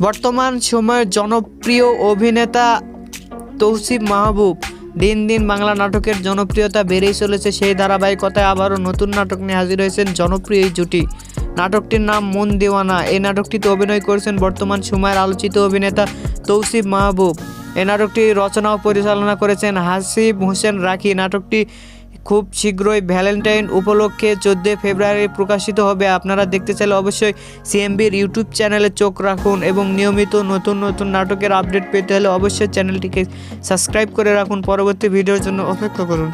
বর্তমান সময়ের জনপ্রিয় অভিনেতা তৌসিফ মাহবুব, দিন দিন বাংলা নাটকের জনপ্রিয়তা বেড়েই চলেছে সেই ধারাবাহিকতায় আবারও নতুন নাটক নিয়ে হাজির হয়েছেন জনপ্রিয় এই জুটি। নাটকটির নাম মন দেওয়ানা। এই নাটকটিতে অভিনয় করেছেন বর্তমান সময়ের আলোচিত অভিনেতা তৌসিফ মাহবুব। এই নাটকটি রচনা ও পরিচালনা করেছেন হাসিব হোসেন রাখি। নাটকটি খুব শীঘ্রই ভ্যালেন্টাইন উপলক্ষে চোদ্দই ফেব্রুয়ারি প্রকাশিত হবে। আপনারা দেখতে চাইলে অবশ্যই সিএমবির ইউটিউব চ্যানেলে চোখ রাখুন এবং নিয়মিত নতুন নতুন নাটকের আপডেট পেতে হলে অবশ্যই চ্যানেলটিকে সাবস্ক্রাইব করে রাখুন। পরবর্তী ভিডিওর জন্য অপেক্ষা করুন।